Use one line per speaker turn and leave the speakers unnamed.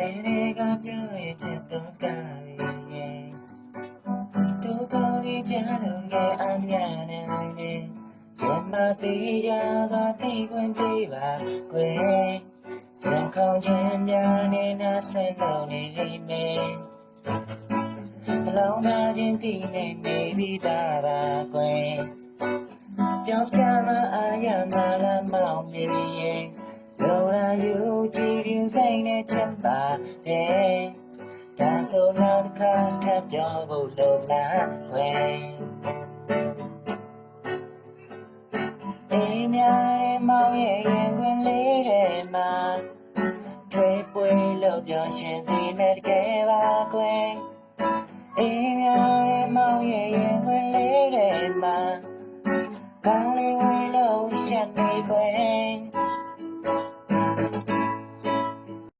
တဲ့တွေကပြောရချင်တော့ကရဲ့တူတော်လေးချာတော့ရဲ့အများနဲ့ကျမသေးရတာသိခွင့်ပေးပါကွယ်စံခေါင်းချင်းများနဲ့နားဆက်လို့နေလိမ့်မယ်အလောင်းသားချင်းတည်နေမိပြီးသားပါကွယ်ပြောပြမအားရမလားမောင်ပြေ နဲ့ချက်ပါတယ်ဒါဆိုနောက်တစ်ခါထပ်ပြောဖို့လိုလားကွယ်အိမ်များရဲ့မောင်ရဲ့ရင်ခွင်လေးထဲမှာထွေးပွေလို့ပြောရှင်စီမဲ့တကယ်ပါကွယ်အိမ်များရဲ့မောင်ရဲ့ရင်ခွင်လေးထဲမှာကောင်းလေးဝင်လို့ရှက်နေကွယ်